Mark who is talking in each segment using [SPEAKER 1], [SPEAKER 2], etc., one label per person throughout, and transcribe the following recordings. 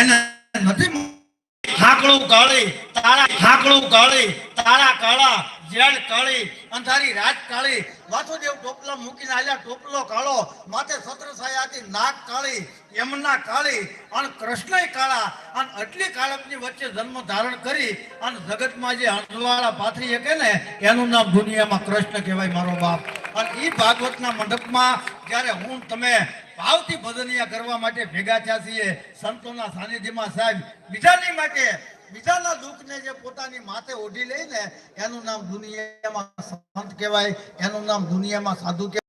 [SPEAKER 1] એને નથી હાકડું કાળી તારા હાકડું કાળી તારા કાળા જેડ કાળી અંધારી રાત કાળી વાસુદેવ ટોપલા મૂકીને આલ્યા, ટોપલો કાળો માથે સત્ર સાયાથી નાક કાળી યમુના કાળી અને કૃષ્ણય કાળા અને આટલી કાળપની વચ્ચે જન્મ ધારણ કરી, અને જગતમાં જે હંસવાળા પાથરી શકે ને, એનું નામ દુનિયામાં કૃષ્ણ કહેવાય મારો બાપ. અને એ ભાગવતના મંડપમાં જ્યારે હું, તમે ભાવથી ભજનિયા કરવા માટે ભેગા થયા છીએ. સંતોના સાનિધ્યમાં સાહેબ, બીજાની માટે, બીજાના દુઃખને જે પોતાની માથે ઓઢી લઈને એનું નામ દુનિયામાં સંત કહેવાય, એનું નામ દુનિયામાં સાધુ કહેવાય.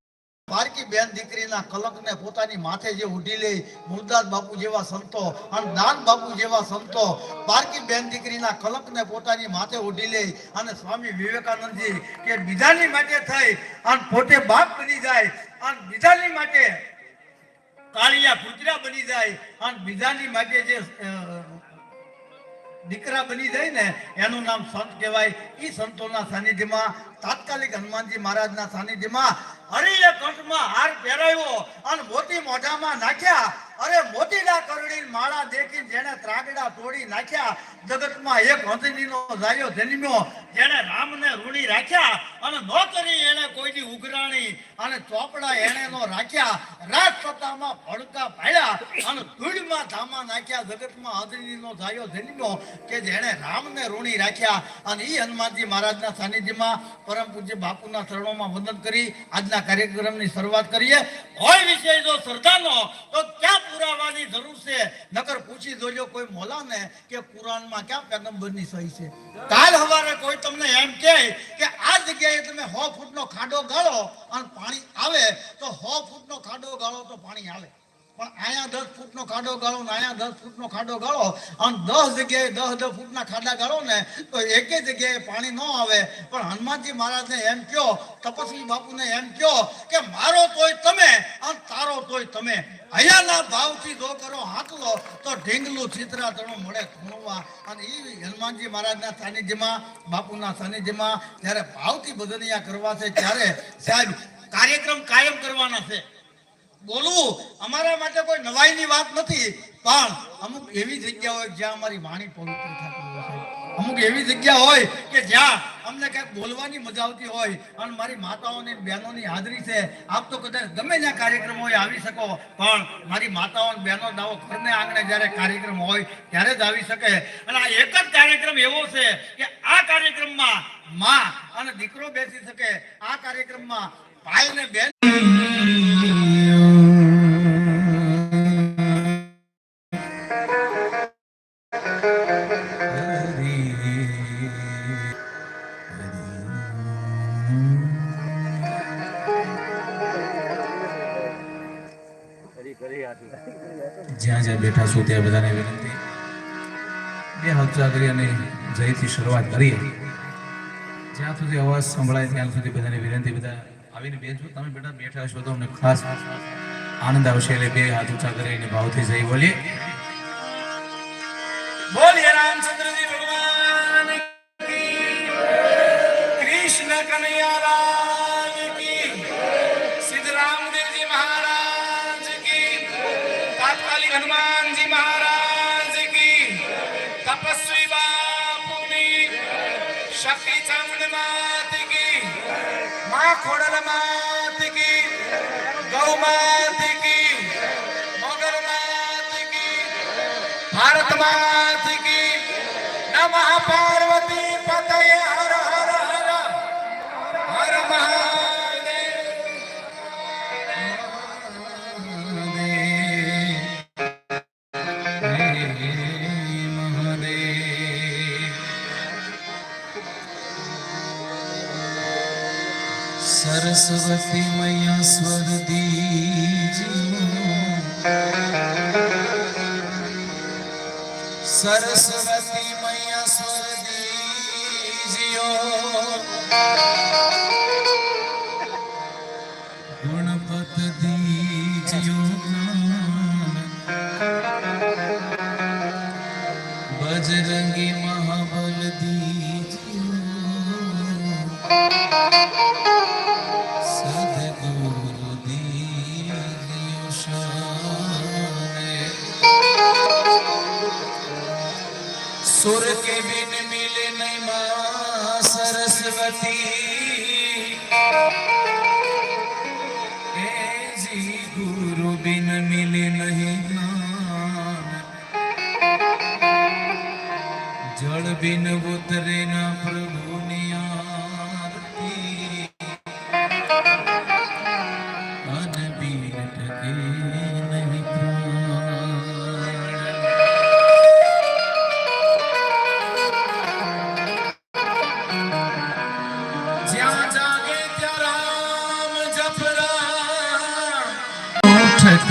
[SPEAKER 1] પારકી બેન દીકરીના કલકને પોતાની માથે જે ઉડી લે મુરદાસ બાપુ જેવા સંતો અને દાન બાપુ જેવા સંતો પારકી બેન દીકરીના કલકને પોતાની માથે ઉઢી લે અને સ્વામી વિવેકાનંદજી કે બીજાની માટે થઈ અને પોતે બાપ બની જાય અને બીજાની માટે કાળિયા પુતરા બની જાય અને બીજાની માટે જે દીકરા બની જાય ને, એનું નામ સંત કહેવાય. એ સંતોના સાનિધ્યમાં, તાત્કાલિક હનુમાનજી મહારાજના સાનિધ્યમાં હરિએ કંઠમાં હાર પહેરાવ્યો અને મોતી મોઢામાં નાખ્યા. અરે મોતીના કરડી માળા દેખી જેને ત્રાગડા તોડી નાખ્યા. જગતમાં એક હંસનીનો જાયો જન્મ્યો. જેને રામને ઋણી રાખ્યા અને નોકરી એને કોઈની ઉઘરાણી અને ચોપડા એને નો રાખ્યા, રાજસત્તામાં ભડકા પાડ્યા અને ધૂળમાં ધામા નાખ્યા. જગતમાં આદરણી નો ધાયો જન્મ્યો કે જેણે રામને ઋણી રાખ્યા. અને ઈ હનુમાનજી મહારાજના સાનિધ્યમાં પરમ પૂજ્ય બાપુના શરણોમાં વંદન કરી આજના કાર્યક્રમની શરૂઆત કરીએ. હોય વિષય જો શ્રદ્ધાનો, તો ક્યાં પુરાવાની જરૂર છે? નકર પૂછી જોજો કોઈ મોલાને કે કુરાનમાં ક્યાં પેગંબરની સહી છે. કાલ હવારે કોઈ તમને એમ કહે જગ્યાએ તમે સો ફૂટનો ખાડો ગાળો અને પાણી આવે તો સો ફૂટનો ખાડો ગાળો તો પાણી આવે પણ અહીંયા દસ ફૂટનો ખાડો ગાળો ને અહીંયા દસ ફૂટનો ખાડો ગાળો અને દસ જગ્યાએ દસ દસ ફૂટના ખાડા ગાળો ને તો એક જગ્યાએ પાણી ન આવે. પણ હનુમાનજી મહારાજને એમ કહો તપસ્વી બાપુને એમ કહો કે મારો તોય તમે અને તારો તોય તમે. અહીંયાના ભાવથી જો કરો હાંકલો તો ઢીંગલું છીતરા તણું મળે ખૂણવા. અને એ હનુમાનજી મહારાજના સાનિધ્યમાં, બાપુના સાનિધ્યમાં જ્યારે ભાવથી બધનિયા કરવા છે ત્યારે સાહેબ કાર્યક્રમ કાયમ કરવાના છે. બોલવું અમારા માટે કોઈ નવાઈની વાત નથી, પણ અમુક એવી જગ્યા હોય જ્યાં અમારી વાણી પવિત્ર થતી હોય અમુક એવી જગ્યા હોય કે જ્યાં અમને કંઈક બોલવાની મજા આવતી હોય અને મારી માતાઓની બહેનોની હાજરી છે. આપ તો કદાચ ગમે ત્યાં કાર્યક્રમ હોય આવી શકો, પણ મારી માતાઓ અને બહેનો દાવો ઘરને આંગણે જ્યારે કાર્યક્રમ હોય ત્યારે જ આવી શકે. અને આ એક જ કાર્યક્રમ એવો છે કે આ કાર્યક્રમમાં માં અને દીકરો બેસી શકે. આ કાર્યક્રમમાં ભાઈ ને બેન
[SPEAKER 2] બેઠા છો ત્યાં બધાને વિનંતી. બે હલચા કરી અને જયથી શરૂઆત કરીએ. જ્યાં સુધી અવાજ સંભળાય ત્યાં સુધી બધાને વિનંતી, બધા આવીને બેસો તમે બેટા બેઠા છો તો અમને ખાસ આનંદ આવશે એટલે બે હાથ ઊંચા કરીને ભાવથી જઈ બોલીએ. હનુમાનજી મહારાજ કી તપસ્વી બાપુની શક્તિ ચામુંડ માત કી મા ખોડલ માત કી ગૌ માત કી મોગલ માત કી ભારત માત કી નમઃ પાર્વતી સરસ્વતી મૈયા સ્વર દીજો સરસ્વતી મૈયા સ્વર સરસ્વતી જી ગુરુ બિન મિલે નહીં જ્ઞાન જળ બિન ઉતરે ના પ્રભુ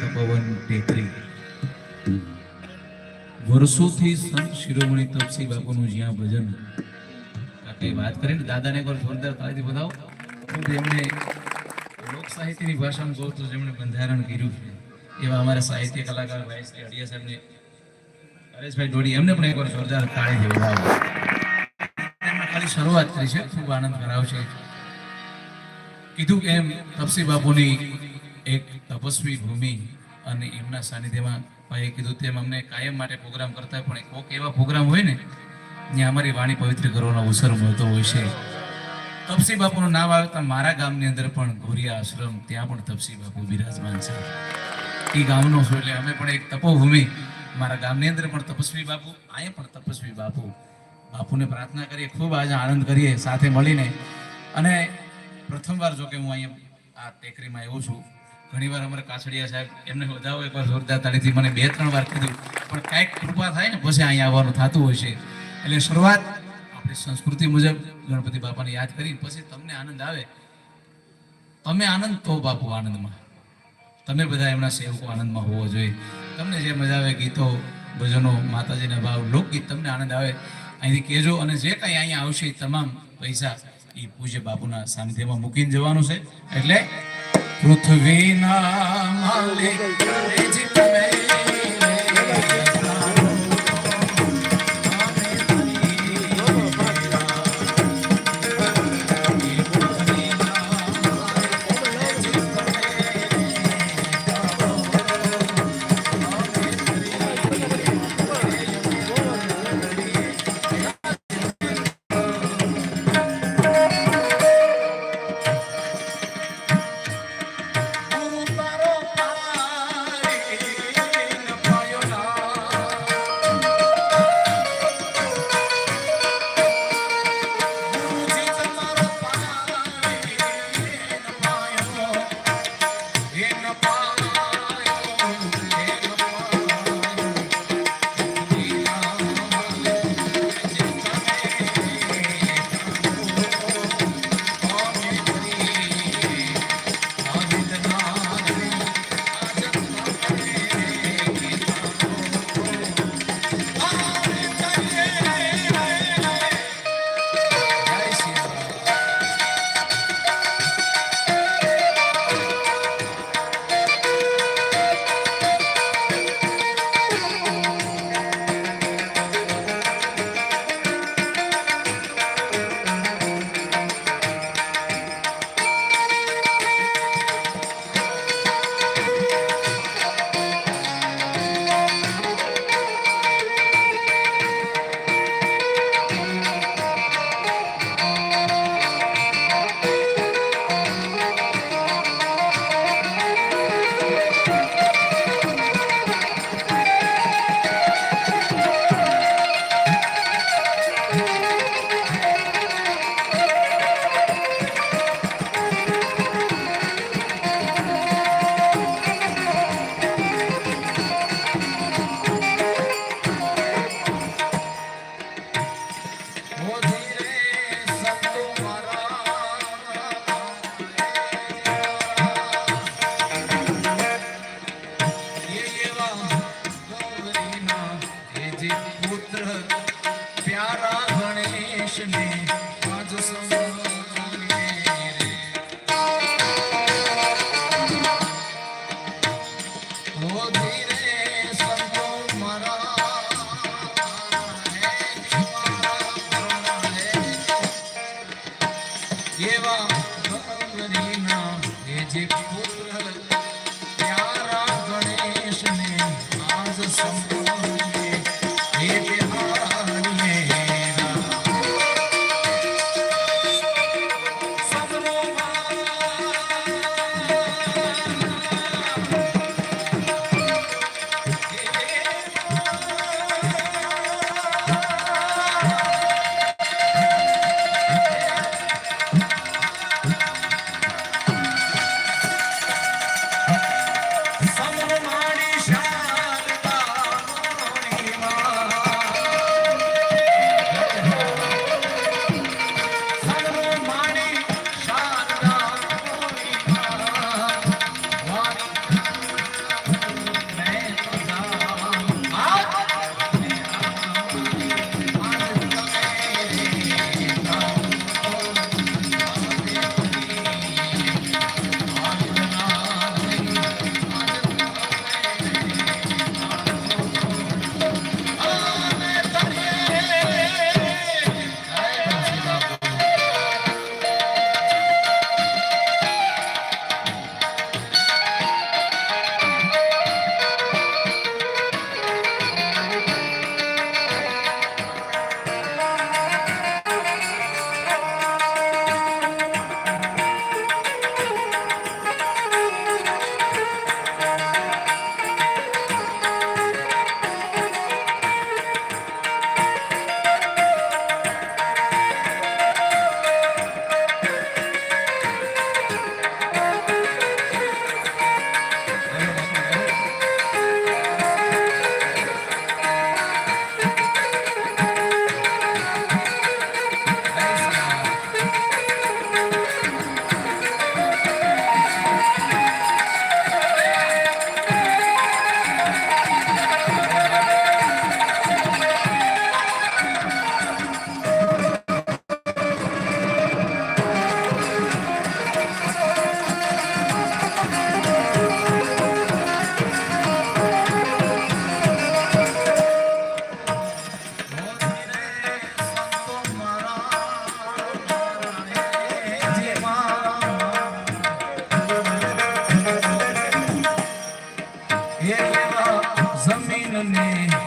[SPEAKER 2] બંધારણ કર્યું છે. એવા અમારા સાહિત્ય કલાકાર ભાઈ શ્રી ડોડી, એમને પણ એકવાર જોરદાર તાળીથી બતાવો ખાલી શરૂઆત કરી છે. ખૂબ આનંદ કરાવશે. કીધું એમ તપસી બાપુની એક તપસ્વી ભૂમિ અને એમના સાનિધ્યમાં ભાઈએ કીધું તેમ અમને કાયમ માટે પ્રોગ્રામ કરતા હોય, પણ કોઈક એવા પ્રોગ્રામ હોય ને ત્યાં અમારી વાણી પવિત્ર કરવાનો અવસર મળતો હોય છે. તપસી બાપુનું નામ આવતા મારા ગામની અંદર પણ ગોરિયા આશ્રમ, ત્યાં પણ તપસી બાપુ બિરાજમાન છે. એ ગામનો છું એટલે અમે પણ એક તપોભૂમિ. મારા ગામની અંદર પણ તપસ્વી બાપુ, આય પણ તપસ્વી બાપુ. બાપુને પ્રાર્થના કરીએ, ખૂબ આજે આનંદ કરીએ સાથે મળીને. અને પ્રથમવાર જો કે હું અહીંયા આ ટેકરીમાં આવ્યો છું. ઘણીવાર અમારે કાછડિયા સાહેબ એમને વધાવો એકવાર જોરદાર તાળીથી મને બે, ત્રણ વાર કીધું. પણ કાંઈક કૃપા થાય ને, પછી અહીંયા આવવાનું થતું હોય છે. એટલે શરૂઆત આપણી સંસ્કૃતિ મુજબ ગણપતિ બાપાને યાદ કરી પછી તમને આનંદ આવે. તમે આનંદ તો બાપુ આનંદમાં. તમે બધા એમના સેવકો આનંદમાં હોવો જોઈએ. તમને જે મજા આવે ગીતો, ભજનો, માતાજીના ભાવ, લોકગીત, તમને આનંદ આવે. અહીંથી કહેજો અને જે કાંઈ અહીંયા આવશે તમામ પૈસા એ પૂજ્ય બાપુના સાનિધ્યમાં મૂકીને જવાનું છે. એટલે પૃથ્વીના માલિક તમે. Bandeira. Yeah.